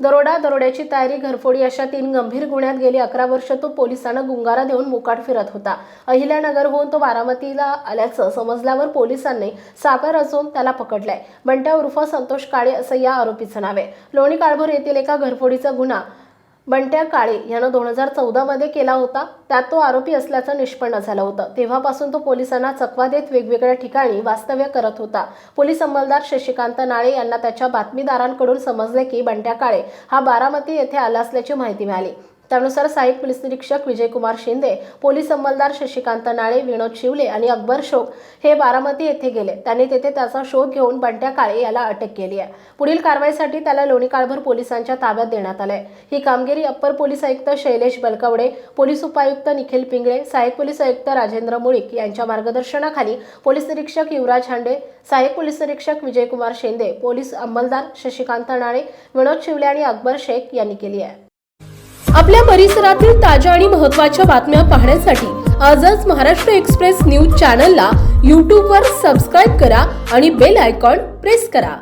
दरोडा दरोड्याची तयारी घरफोडी अशा तीन गंभीर गुन्ह्यात गेली. अकरा वर्ष तो पोलिसांना गुंगारा देऊन मुकाट फिरत होता. अहिल्यानगरहून तो बारामतीला आल्याचं समजल्यावर पोलिसांनी सापळा रचून त्याला पकडलाय. बंट्या उर्फ संतोष काळे असं या आरोपीचं नाव आहे. लोणी काळभोर येथील एका घरफोडीचा गुन्हा बंट्या काळे यानं दोन हजार चौदामध्ये केला होता. त्यात तो आरोपी असल्याचं निष्पन्न झालं होतं. तेव्हापासून तो पोलिसांना चकवा देत वेगवेगळ्या ठिकाणी वास्तव्य करत होता. पोलीस अंमलदार शशिकांत नाळे यांना त्याच्या बातमीदारांकडून समजले की बंट्या काळे हा बारामती येथे आला असल्याची माहिती मिळाली. त्यानुसार सहाय्यक पोलीस निरीक्षक विजयकुमार शिंदे पोलीस अंमलदार शशिकांत नाळे विनोद शिवले आणि अकबर शोक हे बारामती येथे गेले. त्यांनी तेथे त्याचा शोध घेऊन बंट्या काळे याला अटक केली आहे. पुढील कारवाईसाठी त्याला लोणी काळभर पोलिसांच्या ताब्यात देण्यात आलंय. ही कामगिरी अप्पर पोलीस आयुक्त शैलेश बलकवडे पोलीस उपायुक्त निखिल पिंगळे सहाय्यक पोलीस आयुक्त राजेंद्र मुळीक यांच्या मार्गदर्शनाखाली पोलीस निरीक्षक युवराज हांडे सहाय्यक पोलीस निरीक्षक विजयकुमार शिंदे पोलीस अंमलदार शशिकांत नाळे विनोद शिवले आणि अकबर शेख यांनी केली आहे. आपल्या परिसरातील ताज्या आणि महत्त्वाच्या बातम्या पाहण्यासाठी आजच महाराष्ट्र एक्सप्रेस न्यूज चॅनलला यूट्यूबवर सबस्क्राईब करा आणि बेल आयकॉन प्रेस करा.